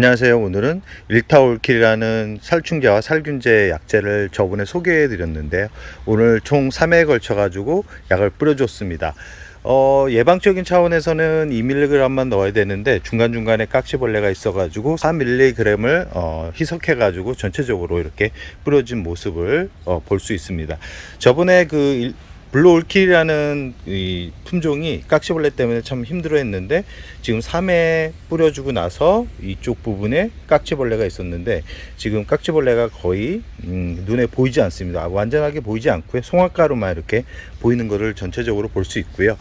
안녕하세요. 오늘은 일타올킬이라는 살충제와 살균제 약제를 저번에 소개해 드렸는데요. 오늘 총 3회에 걸쳐 가지고 약을 뿌려줬습니다. 어, 예방적인 차원에서는 2mg만 넣어야 되는데 중간중간에 깍지벌레가 있어가지고 3mg을 어, 희석해가지고 전체적으로 이렇게 뿌려진 모습을 어, 볼 수 있습니다. 저번에 그 일- 블루 올킬이라는 이 품종이 깍지벌레 때문에 참 힘들어했는데 지금 3회 뿌려주고 나서 이쪽 부분에 깍지벌레가 있었는데 지금 깍지벌레가 거의 음, 눈에 보이지 않습니다. 아, 완전하게 보이지 않고요. 송화가루만 이렇게 보이는 것을 전체적으로 볼 수 있고요.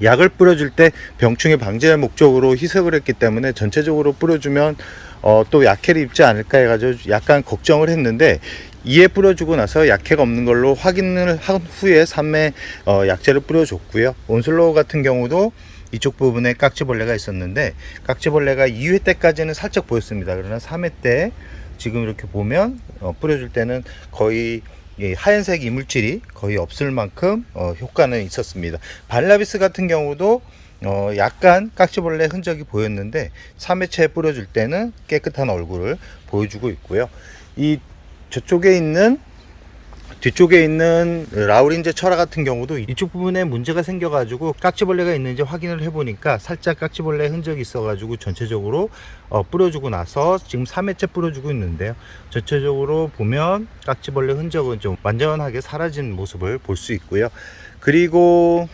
약을 뿌려줄 때 병충해 방제 목적으로 희석을 했기 때문에 전체적으로 뿌려주면 어, 또 약해를 입지 않을까 해가지고 약간 걱정을 했는데 이에 뿌려주고 나서 약해가 없는 걸로 확인을 한 후에 3회 어, 약제를 뿌려줬고요. 온슬로우 같은 경우도 이쪽 부분에 깍지벌레가 있었는데 깍지벌레가 2회 때까지는 살짝 보였습니다. 그러나 3회 때 지금 이렇게 보면 어, 뿌려줄 때는 거의 이 하얀색 이물질이 거의 없을 만큼 어, 효과는 있었습니다. 발라비스 같은 경우도 어, 약간 깍지벌레 흔적이 보였는데 3회차에 뿌려줄 때는 깨끗한 얼굴을 보여주고 있고요. 이 저쪽에 있는 뒤쪽에 있는 라우린제 철화 같은 경우도 이쪽 부분에 문제가 생겨가지고 깍지벌레가 있는지 확인을 해보니까 살짝 깍지벌레 흔적이 있어가지고 전체적으로 어, 뿌려주고 나서 지금 3회째 뿌려주고 있는데요. 전체적으로 보면 깍지벌레 흔적은 좀 완전하게 사라진 모습을 볼 수 있고요. 그리고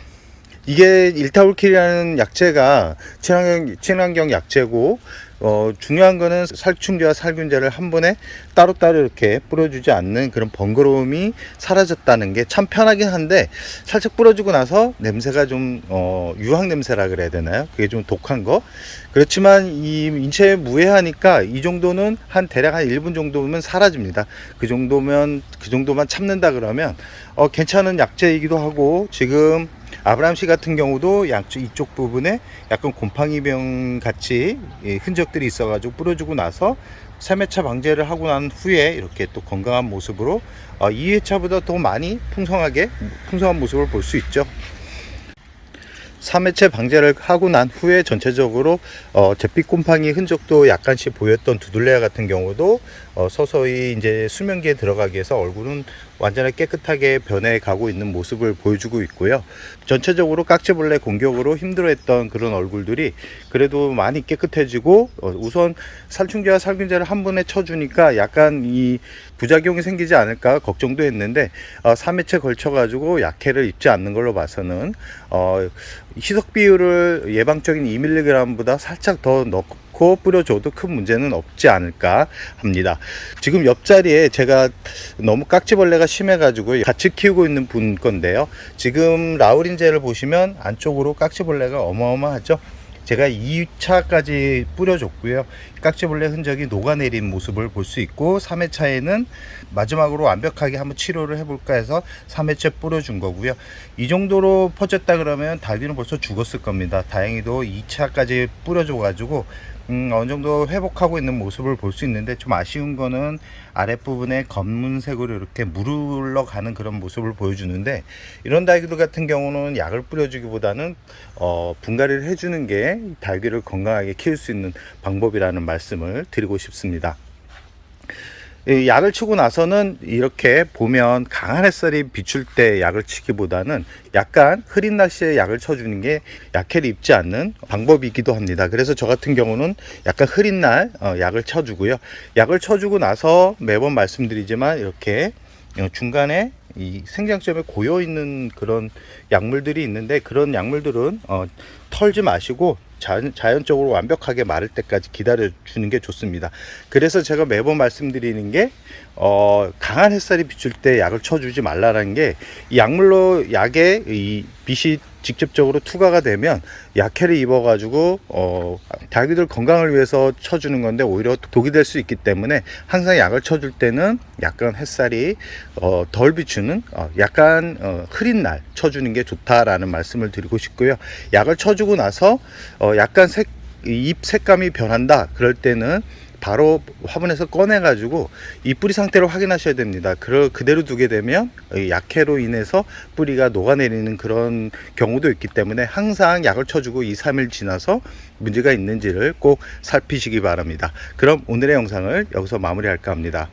이게 일타올킬이라는 약제가 친환경, 친환경 약제고 어, 중요한 거는 살충제와 살균제를 한 번에 따로따로 이렇게 뿌려주지 않는 그런 번거로움이 사라졌다는 게 참 편하긴 한데 살짝 뿌려주고 나서 냄새가 좀 어, 유황 냄새라 그래야 되나요? 그게 좀 독한 거 그렇지만 이 인체에 무해하니까 이 정도는 한 대략 한 1분 정도면 사라집니다. 그 정도면 그 정도만 참는다 그러면 어, 괜찮은 약제이기도 하고 지금 아브람 씨 같은 경우도 양쪽 이쪽 부분에 약간 곰팡이병 같이 예, 흔적들이 있어가지고 뿌려주고 나서 3회차 방제를 하고 난 후에 이렇게 또 건강한 모습으로 어, 2회차보다 더 많이 풍성하게 풍성한 모습을 볼 수 있죠. 3회째 방제를 하고 난 후에 전체적으로 어, 잿빛 곰팡이 흔적도 약간씩 보였던 두들레아 같은 경우도 어, 서서히 이제 수면기에 들어가기 위해서 얼굴은 완전히 깨끗하게 변해 가고 있는 모습을 보여주고 있고요. 전체적으로 깍지벌레 공격으로 힘들어했던 그런 얼굴들이 그래도 많이 깨끗해지고 어, 우선 살충제와 살균제를 한 번에 쳐주니까 약간 이 부작용이 생기지 않을까 걱정도 했는데 어, 3회째 걸쳐가지고 약해를 입지 않는 걸로 봐서는 어, 희석 비율을 예방적인 2mg보다 살짝 더 넣고 뿌려줘도 큰 문제는 없지 않을까 합니다. 지금 옆자리에 제가 너무 깍지벌레가 심해가지고 같이 키우고 있는 분 건데요. 지금 라우린제를 보시면 안쪽으로 깍지벌레가 어마어마하죠. 제가 2차까지 뿌려줬고요. 깍지벌레 흔적이 녹아내린 모습을 볼 수 있고 3회차에는 마지막으로 완벽하게 한번 치료를 해볼까 해서 3회째 뿌려준 거고요. 이 정도로 퍼졌다 그러면 달기는 벌써 죽었을 겁니다. 다행히도 2차까지 뿌려줘가지고 음, 어느 정도 회복하고 있는 모습을 볼 수 있는데 좀 아쉬운 거는 아랫부분에 검은색으로 이렇게 물러 가는 그런 모습을 보여주는데 이런 달기들 같은 경우는 약을 뿌려주기보다는 어, 분갈이를 해주는 게 달기를 건강하게 키울 수 있는 방법이라는 말씀을 드리고 싶습니다. 이 약을 치고 나서는 이렇게 보면 강한 햇살이 비출 때 약을 치기보다는 약간 흐린 날씨에 약을 쳐주는 게 약해를 입지 않는 방법이기도 합니다. 그래서 저 같은 경우는 약간 흐린 날 어, 약을 쳐주고요. 약을 쳐주고 나서 매번 말씀드리지만 이렇게 어, 중간에 이 생장점에 고여 있는 그런 약물들이 있는데 그런 약물들은 어, 털지 마시고 자연, 자연적으로 완벽하게 마를 때까지 기다려 주는 게 좋습니다. 그래서 제가 매번 말씀드리는 게 어, 강한 햇살이 비출 때 약을 쳐주지 말라라는 게이 약물로 약에 이 빛이 직접적으로 투과가 되면 약해를 입어가지고 어, 자기들 건강을 위해서 쳐주는 건데 오히려 독이 될 수 있기 때문에 항상 약을 쳐줄 때는 약간 햇살이 어, 덜 비추는 어, 약간 어, 흐린 날 쳐주는 게 좋다라는 말씀을 드리고 싶고요. 약을 쳐주고 나서 어, 약간 색, 잎 색감이 변한다. 그럴 때는 바로 화분에서 꺼내 가지고 이 뿌리 상태를 확인하셔야 됩니다. 그 그대로 두게 되면 이 약해로 인해서 뿌리가 녹아내리는 그런 경우도 있기 때문에 항상 약을 쳐주고 2, 3일 지나서 문제가 있는지를 꼭 살피시기 바랍니다. 그럼 오늘의 영상을 여기서 마무리할까 합니다.